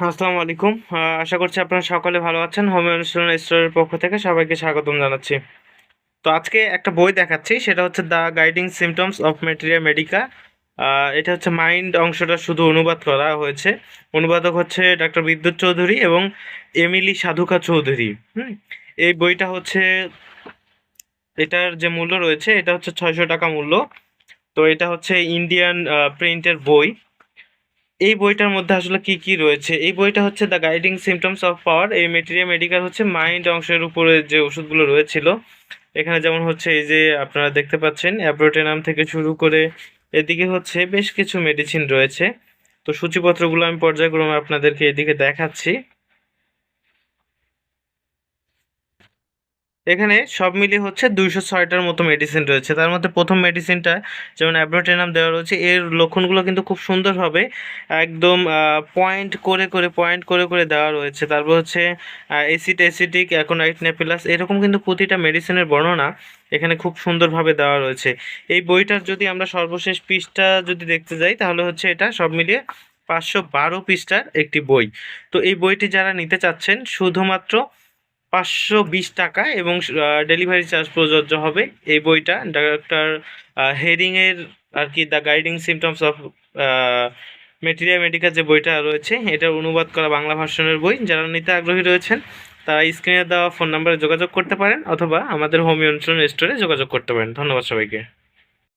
আসসালামু আলাইকুম। আশা করছি আপনারা সকলে ভালো আছেন। হোম অনুশীলন স্টোরের পক্ষ থেকে সবাইকে স্বাগতম জানাচ্ছি। তো আজকে একটা বই দেখাচ্ছি, সেটা হচ্ছে the guiding symptoms of materia medica. এটা হচ্ছে মাইন্ড অংশটা শুধু অনুবাদ করা হয়েছে। অনুবাদক হচ্ছে ডাক্তার বিদ্যুৎ চৌধুরী এবং এমিলি সাধুকা চৌধুরী। হুম, এই বইটা হচ্ছে, এটার যে মূল্য রয়েছে, এটা হচ্ছে ছয়শো টাকা মূল্য। তো এটা হচ্ছে ইন্ডিয়ান প্রিন্টের বই। এই বইটার মধ্যে আসলে কি কি রয়েছে? এই বইটা হচ্ছে the guiding symptoms of power এই মেটেরিয়া মেডিকেল হচ্ছে মাইন্ড অংশের উপরে যে ওষুধগুলো রয়েছিল। এখানে যেমন হচ্ছে এই যে আপনারা দেখতে পাচ্ছেন অ্যাপ্রোটেনাম থেকে শুরু করে এদিকে হচ্ছে বেশ কিছু মেডিসিন রয়েছে। তো সূচিপত্রগুলো আমি পর্যায়ক্রমে আপনাদেরকে এদিকে দেখাচ্ছি। এখানে সব মিলিয়ে হচ্ছে দুইশো ছয়টার মতো মেডিসিন রয়েছে। তার মধ্যে প্রথম মেডিসিনটা যেমন অ্যাব্রোটেনাম দেওয়া রয়েছে, এর লক্ষণগুলো কিন্তু খুব সুন্দরভাবে একদম পয়েন্ট করে করে পয়েন্ট করে করে দেওয়া রয়েছে। তারপর হচ্ছে অ্যাসিড অ্যাসিডিক অ্যাকোনাইট নেপিলাস এরকম কিন্তু প্রতিটা মেডিসিনের বর্ণনা এখানে খুব সুন্দরভাবে দেওয়া রয়েছে। এই বইটার যদি আমরা সর্বশেষ পৃষ্ঠা যদি দেখতে যাই, তাহলে হচ্ছে এটা সব মিলিয়ে পাঁচশো বারো পৃষ্ঠার একটি বই। তো এই বইটি যারা নিতে চাচ্ছেন, শুধুমাত্র পাঁচশো বিশ টাকা এবং ডেলিভারি চার্জ প্রযোজ্য হবে। এই বইটা ডাক্তার হেরিংয়ের আর কি the guiding symptoms of materia medica যে বইটা রয়েছে, এটার অনুবাদ করা বাংলা ভার্সনের বই। যারা নিতে আগ্রহী রয়েছেন, তারা স্ক্রিনে দেওয়া ফোন নাম্বারে যোগাযোগ করতে পারেন, অথবা আমাদের হোমিও অনুশীলন স্টোরে যোগাযোগ করতে পারেন। ধন্যবাদ সবাইকে।